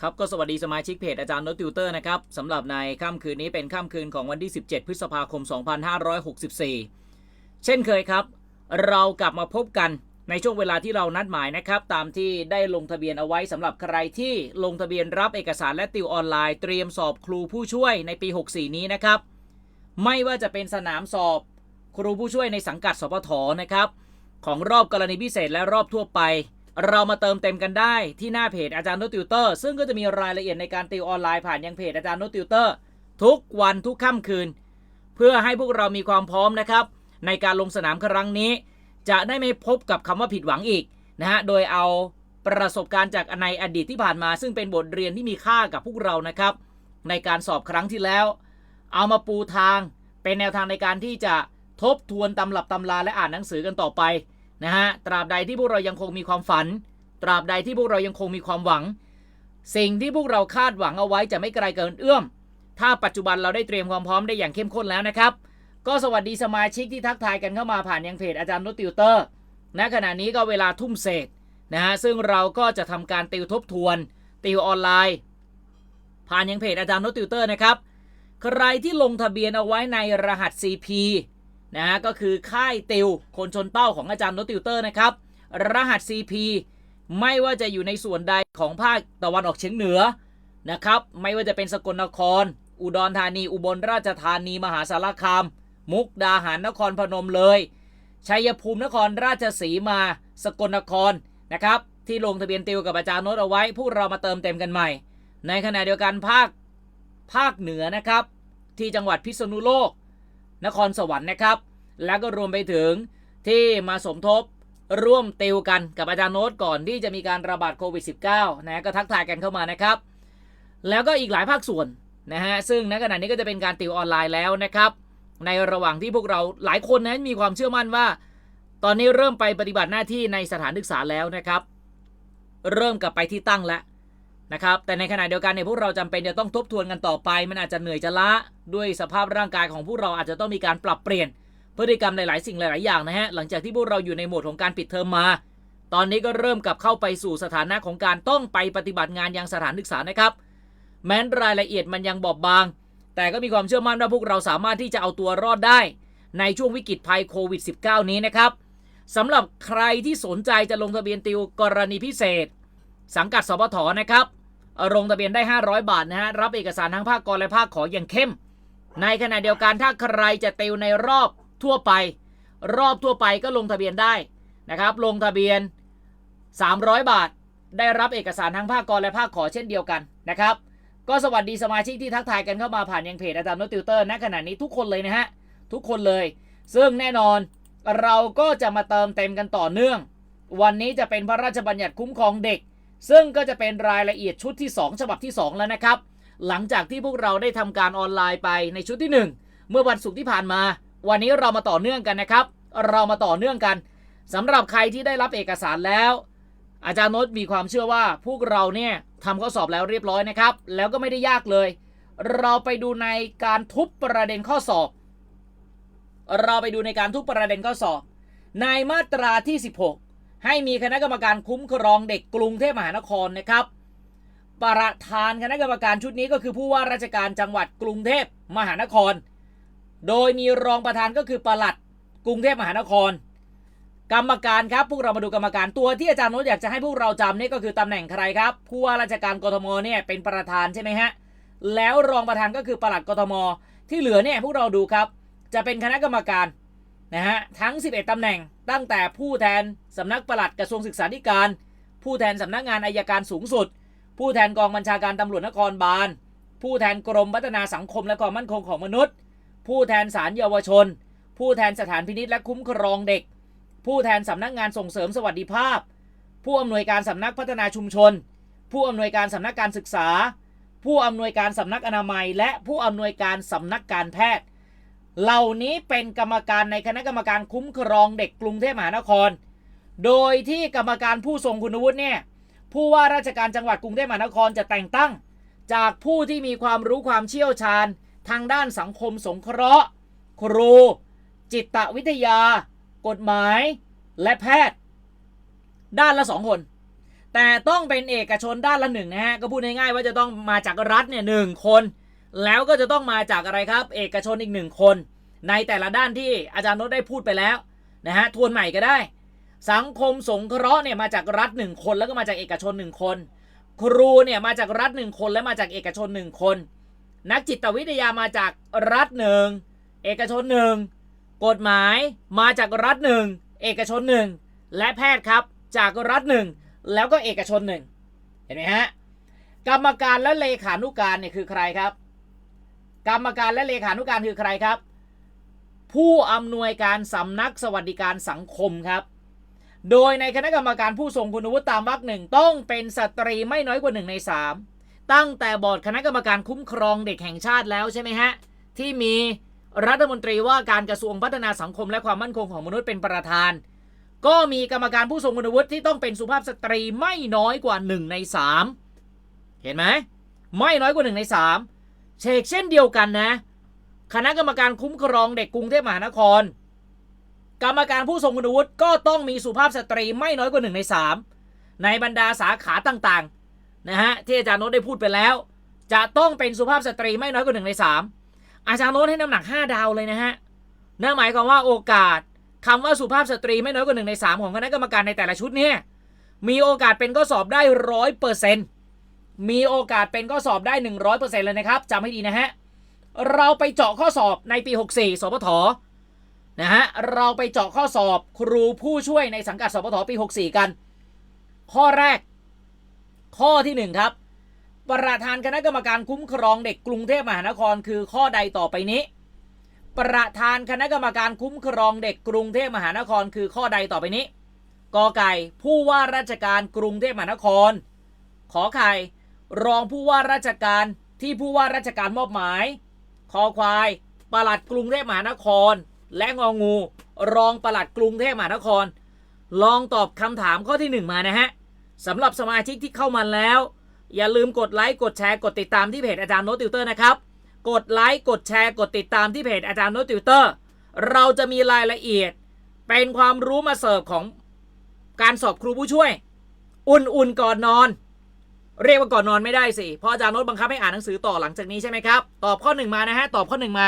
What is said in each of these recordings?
ครับก็สวัสดีสมาชิกเพจอาจารย์โนตติวเตอร์นะครับสำหรับในค่ำคืนนี้เป็นค่ำคืนของวันที่ 17 พฤษภาคม 2564 เช่นเคยครับ เรากลับมาพบกันในช่วงเวลาที่เรานัดหมายนะครับ ตามที่ได้ลงทะเบียนเอาไว้สำหรับใครที่ลงทะเบียนรับเอกสารและติวออนไลน์เตรียมสอบครูผู้ช่วยในปี 64 นี้นะครับ ไม่ว่าจะเป็นสนามสอบครูผู้ช่วยในสังกัดสปทนะครับ ของรอบกรณีพิเศษและรอบทั่วไป เรามาเติมเต็มกันได้ที่หน้าเพจอาจารย์โนติวเตอร์ซึ่งก็จะมีรายละเอียดในการติวออนไลน์ผ่านยังเพจอาจารย์โนตติวเตอร์ทุกวันทุกค่ำคืน เพื่อให้พวกเรามีความพร้อมนะครับ ในการลงสนามครั้งนี้ จะได้ไม่พบกับคำว่าผิดหวังอีกนะฮะโดยเอาประสบการณ์จากในอดีตที่ผ่านมา ซึ่งเป็นบทเรียนที่มีค่ากับพวกเรานะครับ ในการสอบครั้งที่แล้ว เอามาปูทางเป็นแนวทางในการที่จะทบทวนตำรับตำราและอ่านหนังสือกันต่อไป นะฮะตราบใดที่พวกเรายังคงมีความฝัน ตราบใดที่พวกเรายังคงมีความหวัง สิ่งที่พวกเราคาดหวังเอาไว้จะไม่ไกลเกินเอื้อม ถ้าปัจจุบันเราได้เตรียมความพร้อมได้อย่างเข้มข้นแล้วนะครับ ก็สวัสดีสมาชิกที่ทักทายกันเข้ามาผ่านยังเพจอาจารย์นุติวเตอร์ณขณะนี้ก็เวลาทุ่มเศษนะฮะซึ่งเราก็จะทำการติวทบทวน ติวออนไลน์ ผ่านยังเพจอาจารย์นุติวเตอร์นะครับ ใครที่ลงทะเบียนเอาไว้ในรหัส CP นะฮะก็คือค่ายติวคนชนเป้าของอาจารย์โนติวเตอร์นะครับ รหัส CP ไม่ว่าจะอยู่ในส่วนใดของภาคตะวันออกเฉียงเหนือนะครับไม่ว่าจะเป็นสกลนคร อุดรธานี อุบลราชธานี มหาสารคาม มุกดาหารนครพนมเลยชัยภูมินครราชสีมา สกลนครนะครับที่ลงทะเบียนติวกับอาจารย์โน้ตเอาไว้ พวกเรามาเติมเต็มกันใหม่ ในขณะเดียวกันภาคภาคเหนือนะครับ ที่จังหวัดพิษณุโลก นครสวรรค์นะครับ แล้วก็รวมไปถึงที่มาสมทบร่วมติวกันกับอาจารย์โน้ตก่อนที่จะมีการระบาดโควิด -19 นะก็ทักทายกันเข้ามานะครับ แล้วก็อีกหลายภาคส่วนนะฮะซึ่งณขณะนี้ก็จะเป็นการติวออนไลน์แล้วนะครับ ในระหว่างที่พวกเราหลายคนนั้นมีความเชื่อมั่นว่า ตอนนี้เริ่มไปปฏิบัติหน้าที่ในสถานศึกษาแล้วนะครับ เริ่มกลับไปที่ตั้งแล้ว นะครับแต่ในขณะเดียวกันเนี่ยพวกเราจำเป็นจะต้องทบทวนกันต่อไป มันอาจจะเหนื่อยจะล้าด้วยสภาพร่างกายของพวกเราอาจจะต้องมีการปรับเปลี่ยน พฤติกรรมหลาย ๆ สิ่งหลาย ๆ อย่างนะฮะหลังจากที่พวกเราอยู่ในโหมดของการปิดเทอมมา ตอนนี้ก็เริ่มกลับเข้าไปสู่สถานะของการต้องไปปฏิบัติงานยังสถานศึกษานะครับ แม้นรายละเอียดมันยังบอบบาง แต่ก็มีความเชื่อมั่นว่าพวกเราสามารถที่จะเอาตัวรอดได้ ในช่วงวิกฤตภัยโควิด -19 นี้นะครับสำหรับใครที่สนใจจะลงทะเบียนติวกรณีพิเศษ สังกัดสปทนะครับ ลงทะเบียนได้ 500 บาทนะฮะ รับเอกสารทั้งภาคกรและภาคขออย่างเข้ม ในขณะเดียวกันถ้าใครจะติวในรอบทั่วไป รอบทั่วไปก็ลงทะเบียนได้นะครับ ลงทะเบียน 300 บาท ได้รับเอกสารทั้งภาคกรและภาคขอเช่นเดียวกันนะครับ ก็สวัสดีสมาชิกที่ทักทายกันเข้ามาผ่านยังเพจอาจารย์โนติวเตอร์ณขณะนี้ทุกคนเลยนะฮะ ทุกคนเลย ซึ่งแน่นอนเราก็จะมาเติมเต็มกันต่อเนื่อง วันนี้จะเป็นพระราชบัญญัติคุ้มครองเด็ก ซึ่งก็จะเป็นรายละเอียดชุดที่ 2 ฉบับที่ 2 แล้วนะครับ หลังจากที่พวกเราได้ทำการออนไลน์ไปในชุดที่ 1 เมื่อวันศุกร์ที่ผ่านมา วันนี้เรามาต่อเนื่องกันนะครับ เรามาต่อเนื่องกันสำหรับใครที่ได้รับเอกสารแล้ว อาจารย์โน้ตมีความเชื่อว่า พวกเราเนี่ยทำข้อสอบแล้วเรียบร้อยนะครับ แล้วก็ไม่ได้ยากเลย เราไปดูในการทุบประเด็นข้อสอบ เราไปดูในการทุบประเด็นข้อสอบ ในมาตราที่ 16 ให้มีคณะกรรมการคุ้มครองเด็กกรุงเทพมหานครนะครับ ประธานคณะกรรมการชุดนี้ก็คือผู้ว่าราชการจังหวัดกรุงเทพมหานคร โดยมีรองประธานก็คือปลัดกรุงเทพมหานคร กรรมการครับพวกเรามาดูกรรมการตัวที่อาจารย์โน้ตอยากจะให้พวกเราจำนี่ก็คือตำแหน่งใครครับ ผู้ว่าราชการกทมเนี่ยเป็นประธานใช่ไหมฮะแล้วรองประธานก็คือปลัดกทม ที่เหลือเนี่ยพวกเราดูครับ จะเป็นคณะกรรมการนะฮะทั้ง 11ตำแหน่งตั้งแต่ผู้แทน สำนักปลัดกระทรวงศึกษาธิการ ผู้แทนสำนักงานอายการสูงสุด ผู้แทนกองบัญชาการตำรวจนครบาล ผู้แทนกรมพัฒนาสังคมและความมั่นคงของมนุษย์ ผู้แทนศาลเยาวชน ผู้แทนสถานพินิษและคุ้มครองเด็ก ผู้แทนสำนักงานส่งเสริมสวัสดิภาพ ผู้อำนวยการสำนักพัฒนาชุมชน ผู้อำนวยการสำนักการศึกษา ผู้อำนวยการสำนักอนามัย และผู้อำนวยการสำนักการแพทย์ เหล่านี้เป็นกรรมการในคณะกรรมการคุ้มครองเด็กกรุงเทพมหานคร โดยที่กรรมการผู้ทรงคุณวุฒิเนี่ยผู้ว่าราชการจังหวัดกรุงเทพมหานครจะแต่งตั้ง จากผู้ที่มีความรู้ความเชี่ยวชาญ ทางด้านสังคมสงเคราะห์ ครู จิตวิทยา กฎหมาย และแพทย์ ด้านละสองคน แต่ต้องเป็นเอกชนด้านละหนึ่งนะฮะก็พูดง่ายๆว่าจะต้องมาจากรัฐเนี่ยหนึ่งคน แล้วก็จะต้องมาจากอะไรครับ เอกชนอีกหนึ่งคน ในแต่ละด้านที่อาจารย์นตได้พูดไปแล้วนะฮะทวนใหม่ก็ได้ สังคมสงเคราะห์เนี่ยมาจากรัฐหนึ่งคนแล้วก็มาจากเอกชนหนึ่งคน ครูเนี่ยมาจากรัฐหนึ่งคนและมาจากเอกชนหนึ่งคน นักจิตวิทยามาจากรัฐหนึ่งเอกชนหนึ่งกฎหมายมาจากรัฐหนึ่งเอกชนหนึ่งและแพทย์ครับจากรัฐหนึ่งแล้วก็เอกชนหนึ่งเห็นไหมฮะกรรมการและเลขานุการเนี่ยคือใครครับ กรรมการและเลขานุการคือใครครับ ผู้อำนวยการสำนักสวัสดิการสังคมครับ โดยในคณะกรรมการผู้ทรงคุณวุฒิตามวรรคหนึ่งต้องเป็นสตรีไม่น้อยกว่าหนึ่งในสามตั้งแต่บอร์ดคณะกรรมการคุ้มครองเด็กแห่งชาติแล้วใช่ไหมฮะ ที่มีรัฐมนตรีว่าการกระทรวงพัฒนาสังคมและความมั่นคงของมนุษย์เป็นประธาน ก็มีกรรมการผู้ทรงคุณวุฒิที่ต้องเป็นสุภาพสตรีไม่น้อยกว่าหนึ่งในสามเห็นไหมไม่น้อยกว่าหนึ่งในสามเชกเช่นเดียวกันนะ คณะกรรมการคุ้มครองเด็กกรุงเทพมหานคร กรรมการผู้ทรงคุณวุฒิก็ต้องมีสุภาพสตรีไม่น้อยกว่าหนึ่งในสามในบรรดาสาขาต่างๆนะฮะที่อาจารย์โน้ตได้พูดไปแล้ว จะต้องเป็นสุภาพสตรีไม่น้อยกว่าหนึ่งในสามอาจารย์โน้ตให้น้ำหนัก 5 ดาวเลยนะฮะนั่นหมายความว่าโอกาสคำว่าสุภาพสตรีไม่น้อยกว่าหนึ่งในสามของคณะกรรมการในแต่ละชุดเนี่ยมีโอกาสเป็นข้อสอบได้ร้อยเปอร์เซ็นต์มีโอกาสเป็นข้อสอบได้100%เปอร์เซ็นเลยนะครับจำให้ดีนะฮะเราไปเจาะข้อสอบในปี 64สปท นะฮะเราไปเจาะข้อสอบครูผู้ช่วยในสังกัดสปทปี 64 กัน ข้อแรก ข้อที่ 1 ครับ ประธานคณะกรรมการคุ้มครองเด็กกรุงเทพมหานครคือข้อใดต่อไปนี้ ประธานคณะกรรมการคุ้มครองเด็กกรุงเทพมหานครคือข้อใดต่อไปนี้กอไก่ผู้ว่าราชการกรุงเทพมหานคร ขอไข่รองผู้ว่าราชการที่ผู้ว่าราชการมอบหมาย คอควายปลัดกรุงเทพมหานคร และงองู รองปลัดกรุงเทพมหานคร ลองตอบคำถามข้อที่หนึ่งมานะฮะสำหรับสมาชิกที่เข้ามาแล้ว อย่าลืมกดไลค์กดแชร์กดติดตามที่เพจอาจารย์โน้ตติวเตอร์นะครับ กดไลค์กดแชร์กดติดตามที่เพจอาจารย์โน้ตติวเตอร์เราจะมีรายละเอียด เป็นความรู้มาเสิร์ฟของการสอบครูผู้ช่วย อุ่นๆก่อนนอน เรียกว่าก่อนนอนไม่ได้สิเพราะอาจารย์โน้ตบังคับให้อ่านหนังสือต่อหลังจากนี้ใช่ไหมครับ ตอบข้อหนึ่งมานะฮะ ตอบข้อหนึ่งมา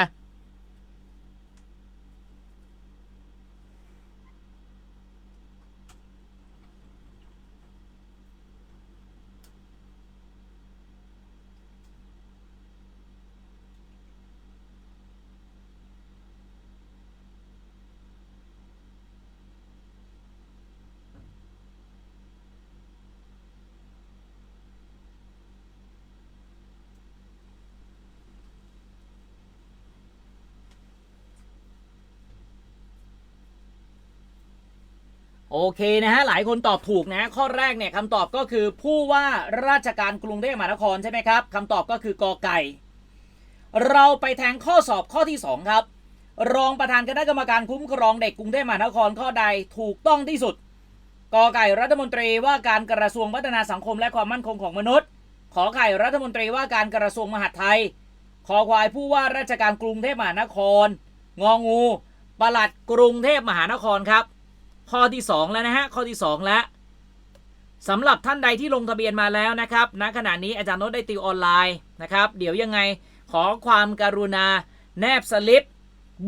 โอเคนะฮะหลายคนตอบถูกนะข้อแรกเนี่ยคำตอบก็คือผู้ว่าราชการกรุงเทพมหานครใช่ไหมครับคำตอบก็คือกอไก่ เราไปแทงข้อสอบข้อที่ 2 ครับ รองประธานคณะกรรมการคุ้มครองเด็กกรุงเทพมหานครข้อใดถูกต้องที่สุดกอไก่รัฐมนตรีว่าการกระทรวงพัฒนาสังคมและความมั่นคงของมนุษย์ ขอไข่รัฐมนตรีว่าการกระทรวงมหาดไทยคอควายผู้ว่าราชการกรุงเทพมหานคร งองู ปลัดกรุงเทพมหานครครับ ข้อที่ 2 แล้วนะฮะข้อที่ 2 แล้วสำหรับท่านใดที่ลงทะเบียนมาแล้วนะครับณขณะนี้อาจารย์โน้ตได้ติวออนไลน์นะครับ เดี๋ยวยังไงขอความการุณา แนบสลิป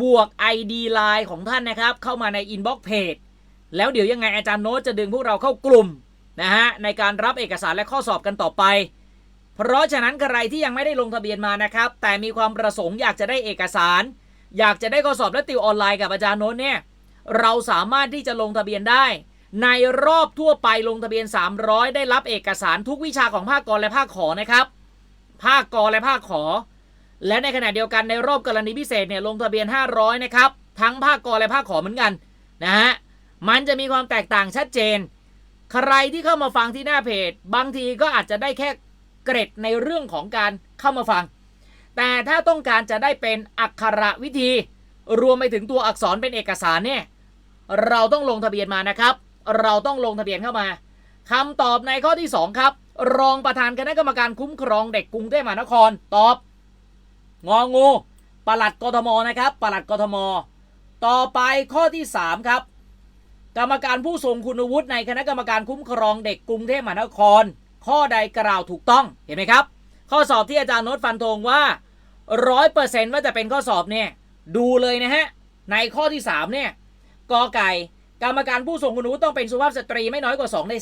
บวก ID ไลน์ของท่านนะครับ เข้ามาในอินบ็อกซ์เพจแล้วเดี๋ยวยังไงอาจารย์โน้ตจะดึงพวกเราเข้ากลุ่มนะฮะในการรับเอกสารและข้อสอบกันต่อไป เพราะฉะนั้นใครที่ยังไม่ได้ลงทะเบียนมานะครับ แต่มีความประสงค์อยากจะได้เอกสาร อยากจะได้ข้อสอบและติวออนไลน์กับอาจารย์โน้ตเนี่ย เราสามารถที่จะลงทะเบียนได้ ในรอบทั่วไปลงทะเบียน 300 ได้รับเอกสารทุกวิชาของภาคกรและภาคขอนะครับ ภาคกรและภาคขอ และในขณะเดียวกันในรอบกรณีพิเศษเนี่ยลงทะเบียน 500 นะครับ ทั้งภาคกรและภาคขอเหมือนกันนะฮะมันจะมีความแตกต่างชัดเจน ใครที่เข้ามาฟังที่หน้าเพจ บางทีก็อาจจะได้แค่เกร็ดในเรื่องของการเข้ามาฟัง แต่ถ้าต้องการจะได้เป็นอักขระวิธี รวมไปถึงตัวอักษรเป็นเอกสารเนี่ย เราต้องลงทะเบียนมานะครับ เราต้องลงทะเบียนเข้ามาคำตอบในข้อที่ 2 ครับ รองประธานคณะกรรมการคุ้มครองเด็กกรุงเทพมหานคร ตอบ งองูปลัดกทมนะครับปลัดกทม ต่อไปข้อที่ 3 ครับ กรรมการผู้ทรงคุณวุฒิในคณะกรรมการคุ้มครองเด็กกรุงเทพมหานคร ข้อใดกล่าวถูกต้องเห็นไหมครับ ข้อสอบที่อาจารย์โน้ตฟันธงว่าร้อยเปอร์เซนต์ว่าจะเป็นข้อสอบเนี่ยดูเลยนะฮะในข้อที่สามเนี่ย กอไก่ กรรมการผู้ทรงคุณวุฒิต้องเป็นสุภาพสตรีไม่น้อยกว่า 2 ใน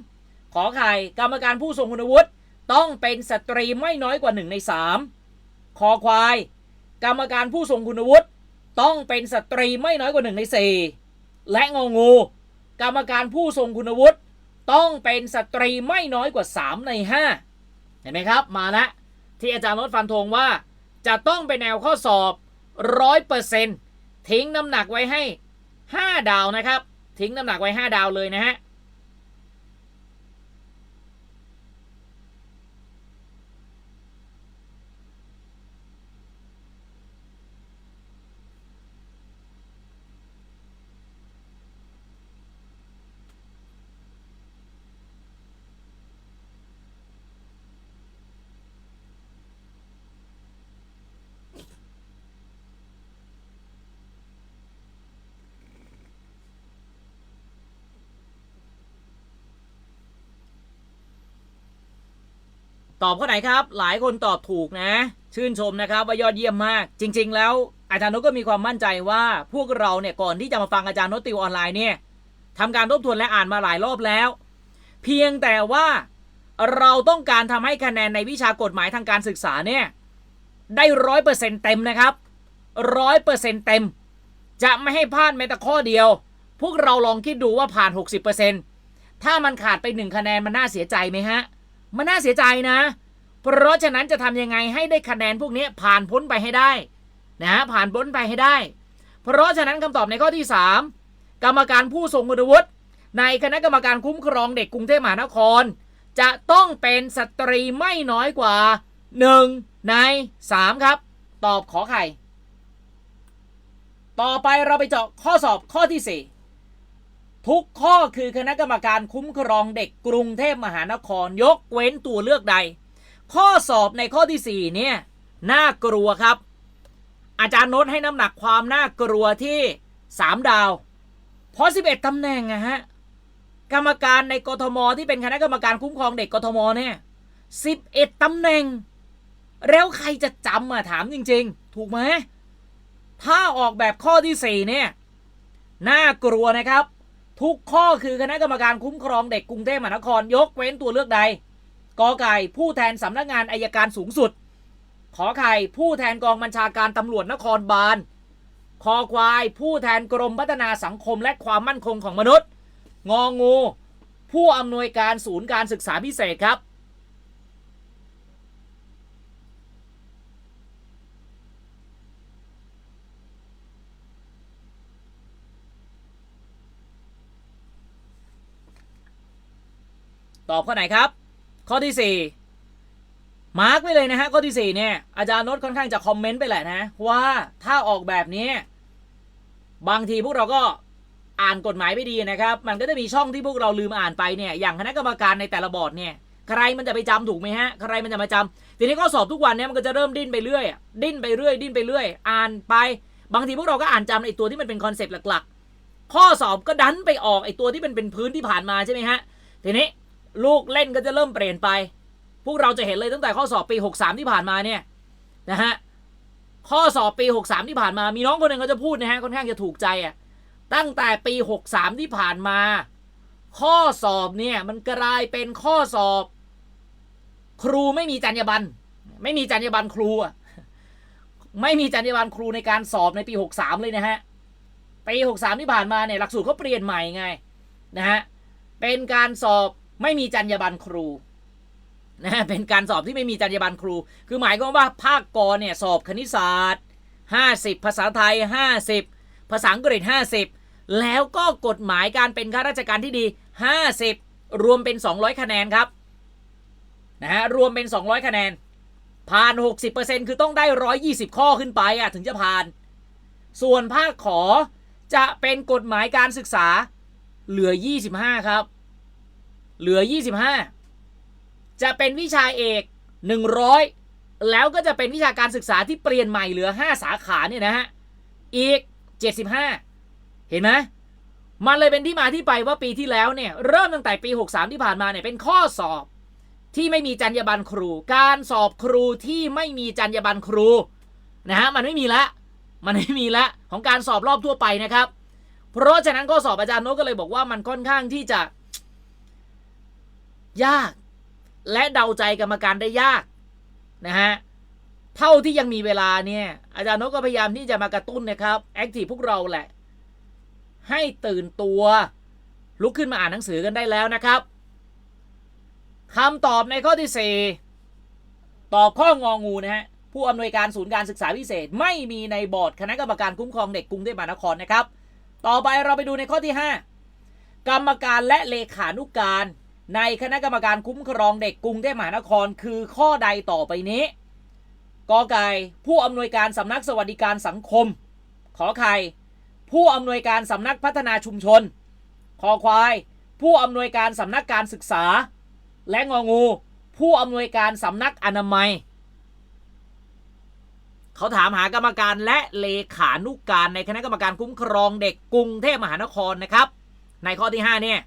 3 ขอไข่กรรมการผู้ทรงคุณวุฒิต้องเป็นสตรีไม่น้อยกว่า 1 ใน 3 คอควาย กรรมการผู้ทรงคุณวุฒิต้องเป็นสตรีไม่น้อยกว่า 1 ใน 4 และงองู กรรมการผู้ทรงคุณวุฒิต้องเป็นสตรีไม่น้อยกว่า 3 ใน 5 เห็นไหมครับ มาล้วที่อาจารย์นดฟันธงว่า จะต้องเป็นแนวข้อสอบร้อยเปอร์เซ็นต์ทิ้งน้ำหนักไว้ให้ 5 ดาวนะครับ ทิ้งน้ำหนักไว้ 5 ดาวเลยนะฮะ ตอบข้อไหนครับ หลายคนตอบถูกนะ ชื่นชมนะครับว่ายอดเยี่ยมมาก จริง ๆ แล้วอาจารย์นกก็มีความมั่นใจว่าพวกเราเนี่ยก่อนที่จะมาฟังอาจารย์นติวออนไลน์เนี่ยทำการทบทวนและอ่านมาหลายรอบแล้ว เพียงแต่ว่าเราต้องการทำให้คะแนนในวิชากฎหมายทางการศึกษาเนี่ยได้ร้อยเปอร์เซ็นต์เต็มนะครับร้อยเปอร์เซ็นต์เต็ม จะไม่ให้พลาดแม้แต่ข้อเดียว พวกเราลองคิดดูว่าผ่าน 60%ถ้ามันขาดไปหนึ่งคะแนนมันน่าเสียใจไหมฮะ มันน่าเสียใจนะ เพราะฉะนั้นจะทำยังไงให้ได้คะแนนพวกนี้ผ่านพ้นไปให้ได้นะฮะผ่านพ้นไปให้ได้ เพราะฉะนั้นคำตอบในข้อที่ 3 กรรมการผู้ทรงคุณวุฒิในคณะกรรมการคุ้มครองเด็กกรุงเทพมหานคร จะต้องเป็นสตรีไม่น้อยกว่า 1 ใน 3 ครับ ตอบขอไข่ ต่อไปเราไปเจาะข้อสอบข้อที่ 4 ทุกข้อคือคณะกรรมการคุ้มครองเด็กกรุงเทพมหานครยกเว้นตัวเลือกใด ข้อสอบในข้อที่ 4 เนี่ยน่ากลัวครับ อาจารย์โน้ตให้น้ำหนักความน่ากลัวที่ 3 ดาว เพราะ 11ตำแหน่งอะฮะกรรมการในกทมที่เป็นคณะกรรมการคุ้มครองเด็กกทมเนี่ย11ตำแหน่ง แล้วใครจะจำอะถามจริง ๆ ถูกไหมถ้าออกแบบข้อที่ 4 เนี่ยน่ากลัวนะครับ ทุกข้อคือคณะกรรมการคุ้มครองเด็กกรุงเทพมหานครยกเว้นตัวเลือกใดกอไก่ผู้แทนสำนักงานอายการสูงสุด ขอไข่ผู้แทนกองบัญชาการตำรวจนครบาลคอควาย ผู้แทนกรมพัฒนาสังคมและความมั่นคงของมนุษย์ งองู ผู้อำนวยการศูนย์การศึกษาพิเศษครับ ตอบข้อไหนครับ ข้อที่ 4 มาร์กไว้เลยนะฮะข้อที่ 4 เนี่ย อาจารย์โน้ตค่อนข้างจะคอมเมนต์ไปแหละนะ ว่าถ้าออกแบบนี้ บางทีพวกเราก็อ่านกฎหมายไม่ดีนะครับ มันก็จะมีช่องที่พวกเราลืมอ่านไปเนี่ย อย่างคณะกรรมการในแต่ละบอร์ดเนี่ย ใครมันจะไปจำถูกไหมฮะ ใครมันจะมาจำทีนี้ข้อสอบทุกวันเนี่ยมันก็จะเริ่มดิ้นไปเรื่อย ดิ้นไปเรื่อย ดิ้นไปเรื่อย อ่านไป บางทีพวกเราก็อ่านจำไอ้ตัวที่มันเป็นคอนเซปต์หลัก ๆ ข้อสอบก็ดันไปออกไอ้ตัวที่มันเป็นพื้นที่ผ่านมาใช่ไหมฮะ ทีนี้ ลูกเล่นก็จะเริ่มเปลี่ยนไป พวกเราจะเห็นเลยตั้งแต่ข้อสอบปี 63 ที่ผ่านมาเนี่ยนะฮะข้อสอบปี 63 ที่ผ่านมา มีน้องคนหนึ่งเขาจะพูดนะฮะค่อนข้างจะถูกใจอะตั้งแต่ปี 63 ที่ผ่านมา ข้อสอบเนี่ยมันกลายเป็นข้อสอบ ครูไม่มีจรรยาบรรณไม่มีจรรยาบรรณครูอะไม่มีจรรยาบรรณครูในการสอบในปี 63 เลยนะฮะปี 63 ที่ผ่านมาเนี่ยหลักสูตรเขาเปลี่ยนใหม่ไงนะฮะเป็นการสอบ ไม่มีจรรยาบรรณครูนะเป็นการสอบที่ไม่มีจรรยาบรรณครู คือหมายความว่าภาคกรเนี่ยสอบคณิตศาสตร์ 50 ภาษาไทย 50 ภาษาอังกฤษ 50 แล้วก็กฎหมายการเป็นข้าราชการที่ดี 50 รวมเป็น 200 คะแนนครับนะฮะรวมเป็น 200 คะแนน ผ่าน 60%คือต้องได้ 120 ข้อขึ้นไปอะถึงจะผ่าน ส่วนภาคขอจะเป็นกฎหมายการศึกษาเหลือ 25 ครับ เหลือ 25 จะเป็นวิชาเอก 100 แล้วก็จะเป็นวิชาการศึกษาที่เปลี่ยนใหม่เหลือ 5 สาขาเนี่ยนะฮะ อีก 75 เห็นไหมมันเลยเป็นที่มาที่ไปว่าปีที่แล้วเนี่ยเริ่มตั้งแต่ปี 63 ที่ผ่านมาเนี่ยเป็นข้อสอบที่ไม่มีจรรยาบรรณครู การสอบครูที่ไม่มีจรรยาบรรณครูนะฮะมันไม่มีละ มันไม่มีละของการสอบรอบทั่วไปนะครับ เพราะฉะนั้นข้อสอบอาจารย์โนตก็เลยบอกว่ามันค่อนข้างที่จะ ยาก และเดาใจกรรมการได้ยากนะฮะเท่าที่ยังมีเวลาเนี่ยอาจารย์โนตก็พยายามที่จะมากระตุ้นนะครับแอคทีฟพวกเราแหละ ให้ตื่นตัว ลุกขึ้นมาอ่านหนังสือกันได้แล้วนะครับคำตอบในข้อที่ 4 ตอบข้ององูนะฮะผู้อำนวยการศูนย์การศึกษาพิเศษ ไม่มีในบอร์ดคณะกรรมการคุ้มครองเด็กกรุงเทพมหานครนะครับ ต่อไปเราไปดูในข้อที่ 5 กรรมการและเลขานุกการ ในคณะกรรมการคุ้มครองเด็กกรุงเทพมหานครคือข้อใดต่อไปนี้กอไก่ผู้อำนวยการสำนักสวัสดิการสังคม ขอไข่ผู้อำนวยการสำนักพัฒนาชุมชนคอควาย ผู้อำนวยการสำนักการศึกษา และงองู ผู้อำนวยการสำนักอนามัย เขาถามหากรรมการและเลขานุการในคณะกรรมการคุ้มครองเด็กกรุงเทพมหานครนะครับ ในข้อที่ 5 เนี่ย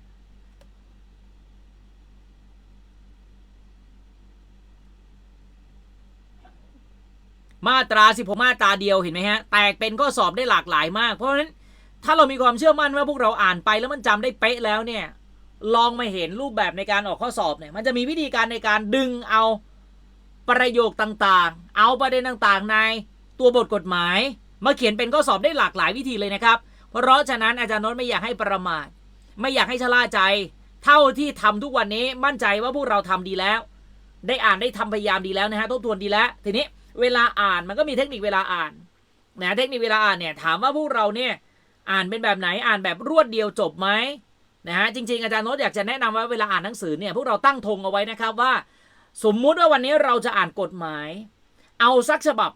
มาตรา 16 มาตราเดียวเห็นไหมฮะ แตกเป็นข้อสอบได้หลากหลายมาก เพราะฉะนั้นถ้าเรามีความเชื่อมั่นว่าพวกเราอ่านไปแล้วมันจำได้เป๊ะแล้วเนี่ย ลองมาเห็นรูปแบบในการออกข้อสอบเนี่ย มันจะมีวิธีการในการดึงเอาประโยคต่างๆ เอาประเด็นต่างๆ ในตัวบทกฎหมาย มาเขียนเป็นข้อสอบได้หลากหลายวิธีเลยนะครับ เพราะฉะนั้นอาจารย์โนตไม่อยากให้ประมาท ไม่อยากให้ชะล่าใจ เท่าที่ทำทุกวันนี้มั่นใจว่าพวกเราทำดีแล้ว ได้อ่านได้ทำพยายามดีแล้วนะฮะทบทวนดีแล้ว ทีนี้ เวลาอ่านมันก็มีเทคนิคเวลาอ่านนะเทคนิคเวลาอ่านเนี่ยถามว่าพวกเราเนี่ยอ่านเป็นแบบไหนอ่านแบบรวดเดียวจบไหมนะฮะจริง ๆ อาจารย์โน้ตอยากจะแนะนำว่าเวลาอ่านหนังสือเนี่ยพวกเราตั้งธงเอาไว้นะครับว่า สมมุติว่าวันนี้เราจะอ่านกฎหมาย เอาสักฉบับ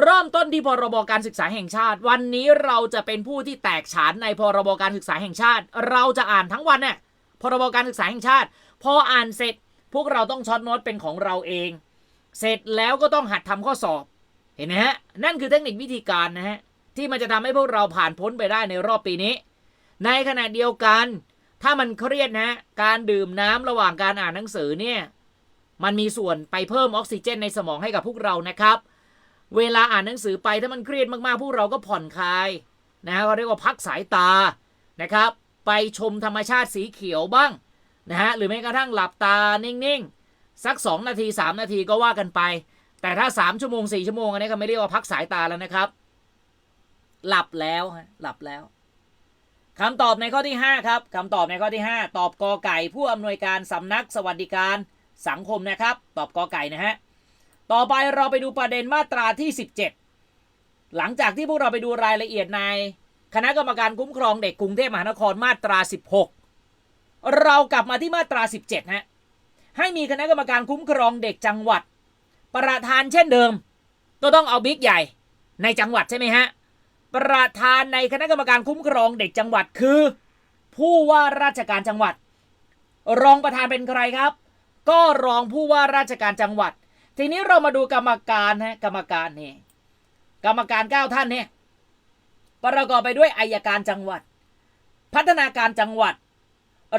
เริ่มต้นที่พรบการศึกษาแห่งชาติ วันนี้เราจะเป็นผู้ที่แตกฉานในพรบการศึกษาแห่งชาติ เราจะอ่านทั้งวันเนี่ยพรบการศึกษาแห่งชาติ พออ่านเสร็จ พวกเราต้องช็อตโน้ตเป็นของเราเอง เสร็จแล้วก็ต้องหัดทำข้อสอบ เห็นไหมฮะ นั่นคือเทคนิควิธีการนะฮะ ที่มันจะทำให้พวกเราผ่านพ้นไปได้ในรอบปีนี้ ในขณะเดียวกัน ถ้ามันเครียดนะ การดื่มน้ำระหว่างการอ่านหนังสือเนี่ย มันมีส่วนไปเพิ่มออกซิเจนในสมองให้กับพวกเรานะครับ เวลาอ่านหนังสือไปถ้ามันเครียดมากๆ พวกเราก็ผ่อนคลายนะฮะเขาเรียกว่าพักสายตานะครับ ไปชมธรรมชาติสีเขียวบ้างนะฮะ หรือแม้กระทั่งหลับตานิ่งๆ สัก 2 นาที 3 นาทีก็ว่ากันไป แต่ถ้า 3 ชั่วโมง 4 ชั่วโมงอันนี้ก็ไม่เรียกว่าพักสายตาแล้วนะครับ หลับแล้วฮะหลับแล้วคำตอบในข้อที่ 5 ครับคำตอบในข้อที่ 5 ตอบกอไก่ ผู้อำนวยการสำนักสวัสดิการสังคมนะครับ ตอบกอไก่นะฮะต่อไปเราไปดูประเด็นมาตราที่ 17 หลังจากที่พวกเราไปดูรายละเอียดใน คณะกรรมการคุ้มครองเด็กกรุงเทพมหานครมาตรา 16 เรากลับมาที่มาตรา 17ฮะ ให้มีคณะกรรมการคุ้มครองเด็กจังหวัด ประธานเช่นเดิม ก็ต้องเอาบิ๊กใหญ่ในจังหวัดใช่ไหมฮะ ประธานในคณะกรรมการคุ้มครองเด็กจังหวัดคือ ผู้ว่าราชการจังหวัด รองประธานเป็นใครครับ ก็รองผู้ว่าราชการจังหวัด ทีนี้เรามาดูกรรมการฮะกรรมการนี่กรรมการเก้าท่านเนี่ยประกอบไปด้วยอายการจังหวัด พัฒนาการจังหวัด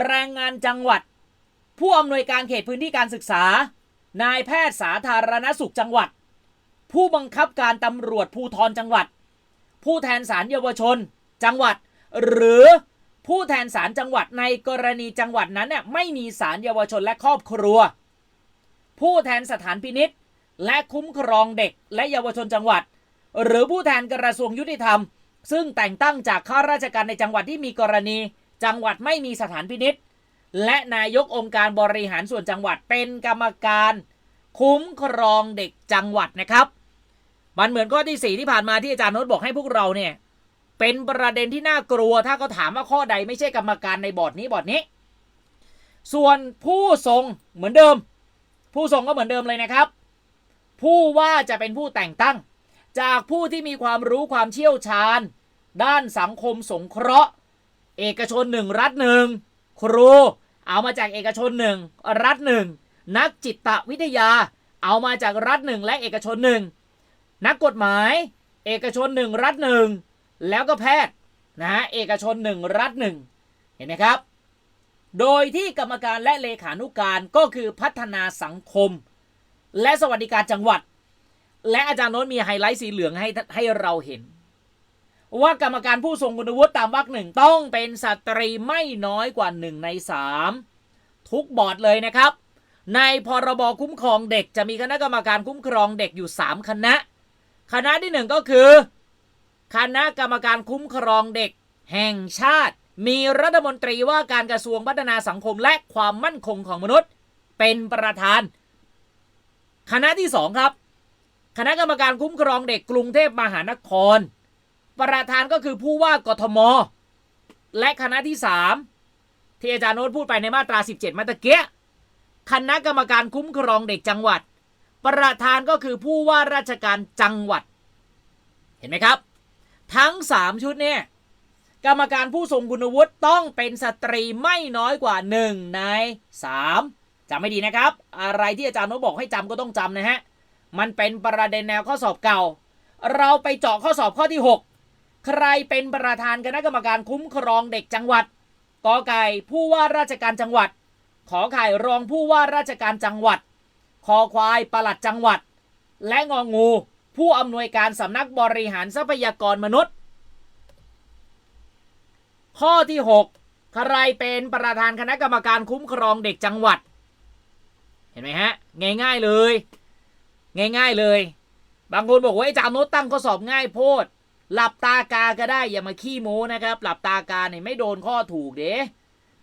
แรงงานจังหวัด ผู้อำนวยการเขตพื้นที่การศึกษา นายแพทย์สาธารณสุขจังหวัด ผู้บังคับการตำรวจภูธรจังหวัด ผู้แทนศาลเยาวชน จังหวัด หรือผู้แทนศาลจังหวัดในกรณีจังหวัดนั้นเนี่ยไม่มีศาลเยาวชนและครอบครัว ผู้แทนสถานพินิษและคุ้มครองเด็กและเยาวชนจังหวัด หรือผู้แทนกระทรวงยุติธรรม ซึ่งแต่งตั้งจากข้าราชการในจังหวัดที่มีกรณี จังหวัดไม่มีสถานพินิษ และนายกองค์การบริหารส่วนจังหวัดเป็นกรรมการ คุ้มครองเด็กจังหวัดนะครับ มันเหมือนข้อที่สี่ที่ผ่านมาที่อาจารย์โน้ตบอกให้พวกเราเนี่ยเป็นประเด็นที่น่ากลัวถ้าเขาถามว่าข้อใดไม่ใช่กรรมการในบอร์ดนี้บอร์ดนี้ ส่วนผู้ทรงเหมือนเดิม ผู้ทรงก็เหมือนเดิมเลยนะครับ ผู้ว่าจะเป็นผู้แต่งตั้ง จากผู้ที่มีความรู้ความเชี่ยวชาญ ด้านสังคมสงเคราะห์ เอกชนหนึ่งรัฐหนึ่ง ครูเอามาจากเอกชนหนึ่งรัฐหนึ่งนักจิตวิทยา เอามาจากรัฐหนึ่งและเอกชนหนึ่งนักกฎหมาย เอกชนหนึ่งรัฐหนึ่งแล้วก็แพทย์นะฮะเอกชนหนึ่งรัฐหนึ่งเห็นไหมครับ โดยที่กรรมการและเลขานุการก็คือพัฒนาสังคม และสวัสดิการจังหวัด และอาจารย์โน้ตมีไฮไลท์สีเหลืองให้ให้เราเห็น ว่ากรรมการผู้ทรงคุณวุฒิตามวรรคหนึ่งต้องเป็นสตรีไม่น้อยกว่าหนึ่งในสามทุกบอร์ดเลยนะครับ ในพรบคุ้มครองเด็กจะมีคณะกรรมการคุ้มครองเด็กอยู่ 3 คณะ คณะที่หนึ่งก็คือ คณะกรรมการคุ้มครองเด็ก แห่งชาติ มีรัฐมนตรีว่าการกระทรวงพัฒนาสังคมและความมั่นคงของมนุษย์ เป็นประธาน คณะที่สองครับ คณะกรรมการคุ้มครองเด็กกรุงเทพมหานคร ประธานก็คือผู้ว่ากทม และคณะที่สามที่อาจารย์โน้ตพูดไปในมาตรา 17 มาตะเกียคณะกรรมการคุ้มครองเด็กจังหวัด ประธานก็คือผู้ว่าราชการจังหวัด เห็นไหมครับ ทั้ง 3 ชุดเนี่ยกรรมการผู้ทรงคุณวุฒิต้องเป็นสตรีไม่น้อยกว่า 1 ใน 3จำไม่ดีนะครับ อะไรที่อาจารย์โน้ตบอกให้จำก็ต้องจำนะฮะ มันเป็นประเด็นแนวข้อสอบเก่า เราไปเจาะข้อสอบข้อที่ 6 ใครเป็นประธานคณะกรรมการคุ้มครองเด็กจังหวัดกอไก่ผู้ว่าราชการจังหวัด ขอไข่รองผู้ว่าราชการจังหวัด คอควายปลัดจังหวัด และงองู ผู้อำนวยการสำนักบริหารทรัพยากรมนุษย์ ข้อที่ 6 ใครเป็นประธานคณะกรรมการคุ้มครองเด็กจังหวัด เห็นไหมฮะ ง่ายๆเลย ง่ายๆเลย บางคนบอกว่าอ้จามโน้ตตั้งข้อสอบง่ายโพด หลับตากาก็ได้อย่ามาขี้โม้นะครับ หลับตากาเนี่ยไม่โดนข้อถูกเด้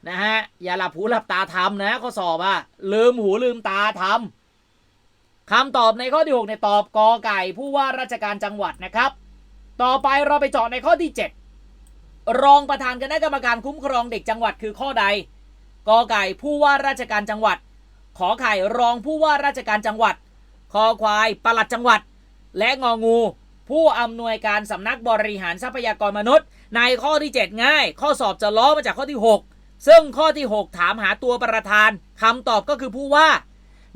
นะฮะอย่าหลับหูหลับตาทำนะข้อสอบอะลืมหูลืมตาทำคำตอบในข้อที่6เนี่ยตอบกอไก่ผู้ว่าราชการจังหวัดนะครับ ต่อไปเราไปเจาะในข้อที่ 7 รองประธานคณะกรรมการคุ้มครองเด็กจังหวัดคือข้อใดกอไก่ผู้ว่าราชการจังหวัด ขอไข่รองผู้ว่าราชการจังหวัดคอควายปลัดจังหวัด และงองู ผู้อำนวยการสำนักบริหารทรัพยากรมนุษย์ ในข้อที่ 7 ง่าย ข้อสอบจะล้อมาจากข้อที่ 6 ซึ่งข้อที่ 6 ถามหาตัวประธานคำตอบก็คือผู้ว่า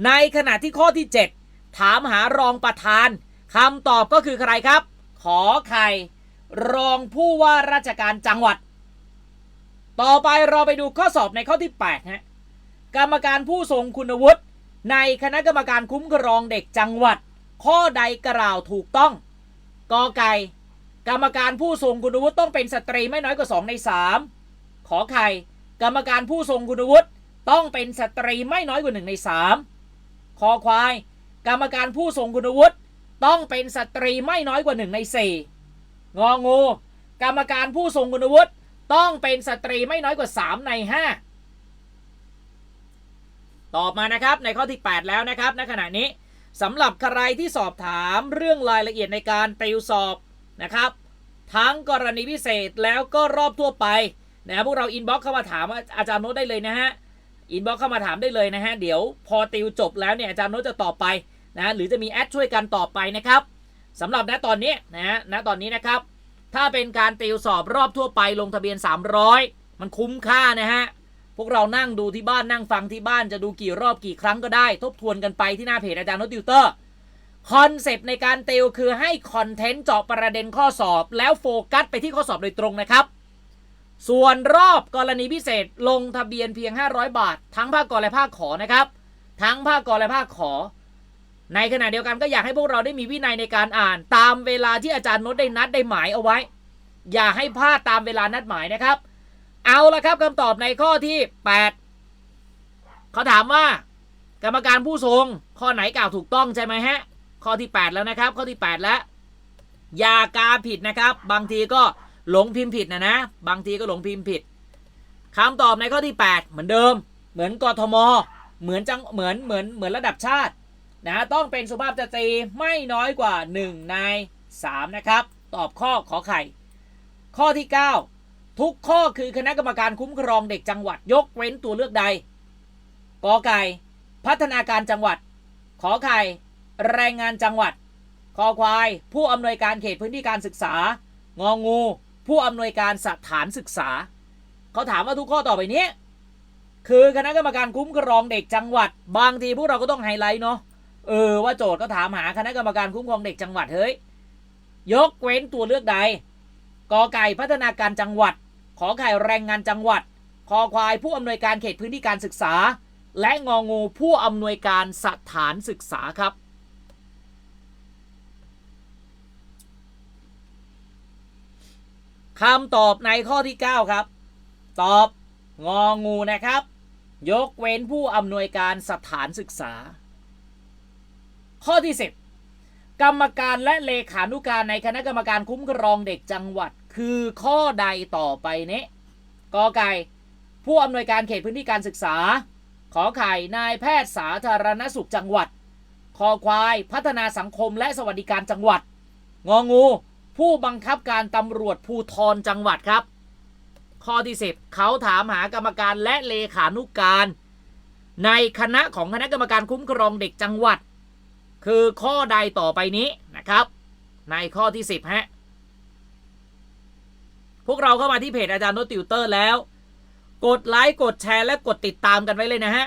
ในขณะที่ข้อที่ 7 ถามหารองประธานคำตอบก็คือใครครับ ขอไข่รองผู้ว่าราชการจังหวัด ต่อไปเราไปดูข้อสอบในข้อที่8ฮะกรรมการผู้ทรงคุณวุฒิในคณะกรรมการคุ้มครองเด็กจังหวัด ข้อใดกล่าวถูกต้อง กอไก่ กรรมการผู้ทรงคุณวุฒิต้องเป็นสตรีไม่น้อยกว่า 2 ใน 3 ขอไข่ กรรมการผู้ทรงคุณวุฒิต้องเป็นสตรีไม่น้อยกว่า 1 ใน 3 คอควาย กรรมการผู้ทรงคุณวุฒิต้องเป็นสตรีไม่น้อยกว่า 1 ใน 4 งองู กรรมการผู้ทรงคุณวุฒิต้องเป็นสตรีไม่น้อยกว่า 3 ใน 5 ตอบมานะครับในข้อที่ 8 แล้วนะครับ ณขณะนี้ สำหรับใครที่สอบถามเรื่องรายละเอียดในการติวสอบนะครับ ทั้งกรณีพิเศษแล้วก็รอบทั่วไปนะพวกเราอินบ็อกเข้ามาถามอาจารย์โน้ตได้เลยนะฮะอินบ็อกเข้ามาถามได้เลยนะฮะเดี๋ยวพอติวจบแล้วเนี่ยอาจารย์โน้ตจะตอบไปนะหรือจะมีแอดช่วยกันตอบไปนะครับสำหรับณตอนนี้นะณตอนนี้นะครับ ถ้าเป็นการติวสอบรอบทั่วไปลงทะเบียน 300 มันคุ้มค่านะฮะ วกเรานั่งดูที่บ้านนั่งฟังที่บ้านจะดูกี่รอบกี่ครั้งก็ได้ ทบทวนกันไปที่หน้าเพจอาจารย์โนติวเตอร์คอนเซปต์ในการติวคือให้คอนเทนต์เจาะประเด็นข้อสอบ แล้วโฟกัสไปที่ข้อสอบโดยตรงนะครับ ส่วนรอบกรณีพิเศษลงทะเบียนเพียง 500 บาท ทั้งภาคกรและภาคขอนะครับ ทั้งภาคกรและภาคขอ ในขณะเดียวกันก็อยากให้พวกเราได้มีวินัยในการอ่าน ตามเวลาที่อาจารย์โนตได้นัดได้หมายเอาไว้ อย่าให้พลาดตามเวลานัดหมายนะครับ เอาละครับคำตอบในข้อที่ 8 เขาถามว่า กรรมการผู้ทรงข้อไหนกล่าวถูกต้องใช่ไหมฮะ ข้อที่ 8 แล้วนะครับ ข้อที่ 8 แล้วอย่ากาผิดนะครับ บางทีก็หลงพิมพ์ผิดนะนะ บางทีก็หลงพิมพ์ผิดคำตอบในข้อที่ 8 เหมือนเดิม เหมือนกทม เหมือนจังเหมือนเหมือนเหมือนระดับชาตินะต้องเป็นสุภาพสตรีไม่น้อยกว่า 1 ใน 3 นะครับ ตอบข้อขอไข่ ข้อที่ 9 ทุกข้อคือคณะกรรมการคุ้มครองเด็กจังหวัดยกเว้นตัวเลือกใดกอไก่ พัฒนาการจังหวัด ขอไข่ แรงงานจังหวัดคอควาย ผู้อำนวยการเขตพื้นที่การศึกษา งองู ผู้อำนวยการสถานศึกษา เขาถามว่าทุกข้อต่อไปนี้ คือคณะกรรมการคุ้มครองเด็กจังหวัด บางทีพวกเราก็ต้องไฮไลท์เนาะเออว่าโจทย์ก็ถามหาคณะกรรมการคุ้มครองเด็กจังหวัดเฮ้ยยกเว้นตัวเลือกใดกอไก่พัฒนาการจังหวัด ขอไข่แรงงานจังหวัด คอควายผู้อำนวยการเขตพื้นที่การศึกษา และงองูผู้อำนวยการสถานศึกษาครับ คำตอบในข้อที่ 9 ครับ ตอบงองูนะครับ ยกเว้นผู้อำนวยการสถานศึกษา ข้อที่ 10 กรรมการและเลขานุการในคณะกรรมการคุ้มครองเด็กจังหวัด คือข้อใดต่อไปนี้กอไก่ ผู้อำนวยการเขตพื้นที่การศึกษา ขอไข่นายแพทย์สาธารณสุขจังหวัดคอควายพัฒนาสังคมและสวัสดิการจังหวัด งองู ผู้บังคับการตำรวจภูทรจังหวัดครับ ข้อที่10เขาถามหากรรมการและเลขานุกการ ในคณะของคณะกรรมการคุ้มครองเด็กจังหวัด คือข้อใดต่อไปนี้นะครับ ในข้อที่10ฮะ วกเราเข้ามาที่เพจอาจารย์โนติวเตอร์แล้ว กดไลค์กดแชร์และกดติดตามกันไว้เลยนะฮะ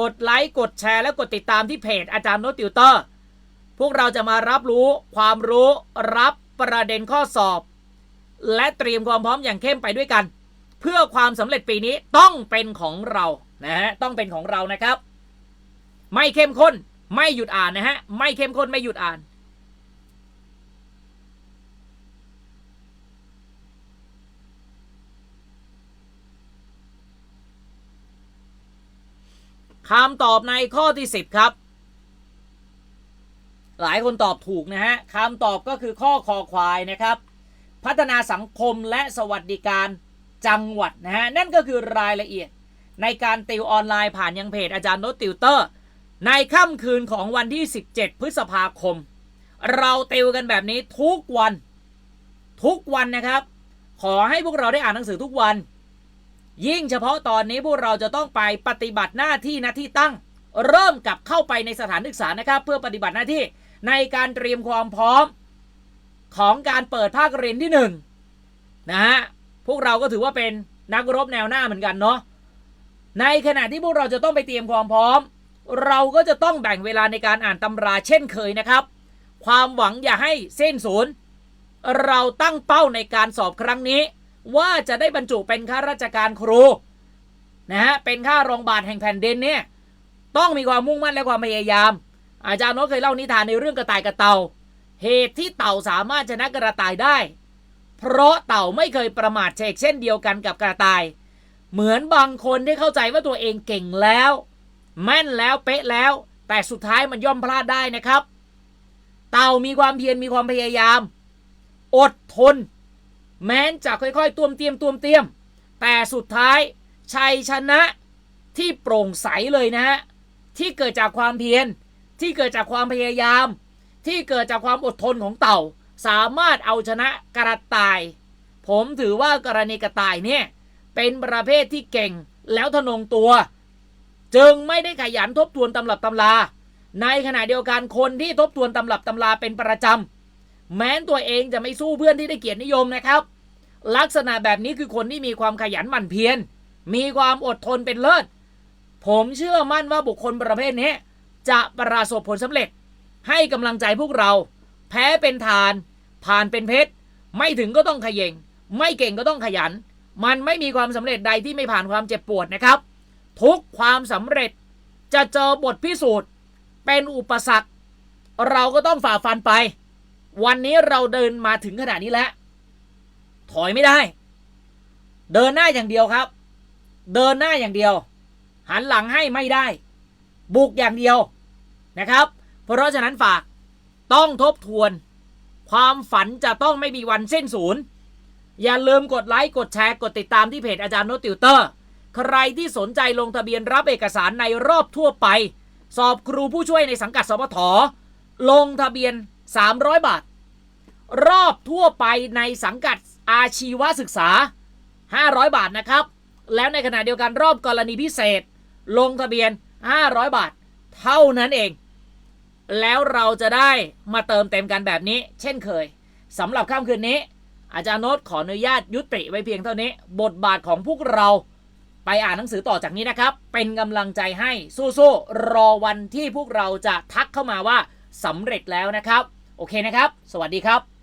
กดไลค์กดแชร์และกดติดตามที่เพจอาจารย์โนตติวเตอร์ พวกเราจะมารับรู้ความรู้รับประเด็นข้อสอบ และเตรียมความพร้อมอย่างเข้มไปด้วยกัน เพื่อความสำเร็จปีนี้ต้องเป็นของเรานะฮะต้องเป็นของเรานะครับ ไม่เข้มข้นไม่หยุดอ่านนะฮะไม่เข้มข้นไม่หยุดอ่าน คำตอบในข้อที่ 10 ครับ หลายคนตอบถูกนะฮะคำตอบก็คือข้อคอควายนะครับ พัฒนาสังคมและสวัสดิการจังหวัดนะฮะนั่นก็คือรายละเอียดในการติวออนไลน์ผ่านยังเพจอาจารย์โนตติวเตอร์ ในค่ำคืนของวันที่ 17 พฤษภาคม เราติวกันแบบนี้ทุกวัน ทุกวันนะครับ ขอให้พวกเราได้อ่านหนังสือทุกวัน ยิ่งเฉพาะตอนนี้พวกเราจะต้องไปปฏิบัติหน้าที่หน้าที่ตั้ง เริ่มกับเข้าไปในสถานศึกษานะครับ เพื่อปฏิบัติหน้าที่ในการเตรียมความพร้อมของการเปิดภาคเรียนที่หนึ่งนะฮะพวกเราก็ถือว่าเป็นนักรบแนวหน้าเหมือนกันเนาะในขณะที่พวกเราจะต้องไปเตรียมความพร้อม เราก็จะต้องแบ่งเวลาในการอ่านตำราเช่นเคยนะครับ ความหวังอย่าให้เส้นศูนย์เราตั้งเป้าในการสอบครั้งนี้ ว่าจะได้บรรจุเป็นข้าราชการครูนะฮะเป็นข้ารองบาทแห่งแผ่นดินเนี่ยต้องมีความมุ่งมั่นและความพยายาม อาจารย์โน้ตเคยเล่านิทานในเรื่องกระต่ายกับเต่า เหตุที่เต่าสามารถชนะกระต่ายได้ เพราะเต่าไม่เคยประมาทเชกเช่นเดียวกันกับกระต่าย เหมือนบางคนที่เข้าใจว่าตัวเองเก่งแล้ว แม่นแล้วเป๊ะแล้ว แต่สุดท้ายมันย่อมพลาดได้นะครับ เต่ามีความเพียรมีความพยายาม อดทน แม้นจะค่อยๆ ตวมเตรียมตวมเตรียม แต่สุดท้ายชัยชนะที่โปร่งใสเลยนะฮะที่เกิดจากความเพียรที่เกิดจากความพยายาม ที่เกิดจากความอดทนของเต่า สามารถเอาชนะกระต่าย ผมถือว่ากรณีกระต่ายเนี่ยเป็นประเภทที่เก่งแล้วทะนงตัว จึงไม่ได้ขยันทบทวนตำรับตำราในขณะเดียวกันคนที่ทบทวนตำรับตำราเป็นประจำแม้นตัวเองจะไม่สู้เพื่อนที่ได้เกียรตินิยมนะครับ ลักษณะแบบนี้คือคนที่มีความขยันหมั่นเพียร มีความอดทนเป็นเลิศ ผมเชื่อมั่นว่าบุคคลประเภทนี้ จะประสบผลสำเร็จ ให้กำลังใจพวกเรา แพ้เป็นทาน ผ่านเป็นเพชร ไม่ถึงก็ต้องขย e งไม่เก่งก็ต้องขยัน มันไม่มีความสำเร็จใดที่ไม่ผ่านความเจ็บปวดนะครับ ทุกความสำเร็จจะเจอบทพิสูจน์ เป็นอุปสรรค เราก็ต้องฝ่าฟันไป วันนี้เราเดินมาถึงขนาดนี้แล้ว ถอยไม่ได้ เดินหน้าอย่างเดียวครับ เดินหน้าอย่างเดียว หันหลังให้ไม่ได้ บุกอย่างเดียวนะครับ เพราะฉะนั้นฝากต้องทบทวน ความฝันจะต้องไม่มีวันสิ้นศูนย์ อย่าลืมกดไลค์กดแชร์กดติดตามที่เพจอาจารย์โนติวเตอร์ ใครที่สนใจลงทะเบียนรับเอกสารในรอบทั่วไป สอบครูผู้ช่วยในสังกัดสปทลงทะเบียน 300 บาท รอบทั่วไปในสังกัด อาชีวศึกษา 500 บาทนะครับ แล้วในขณะเดียวกันรอบกรณีพิเศษ ลงทะเบียน 500 บาท เท่านั้นเอง แล้วเราจะได้มาเติมเต็มกันแบบนี้ เช่นเคยสำหรับค่ำคืนนี้ อาจารย์โน้ตขออนุญาตยุติไว้เพียงเท่านี้ บทบาทของพวกเราไปอ่านหนังสือต่อจากนี้นะครับ เป็นกำลังใจให้สู้ๆรอวันที่พวกเราจะทักเข้ามาว่าสำเร็จแล้วนะครับ โอเคนะครับ สวัสดีครับ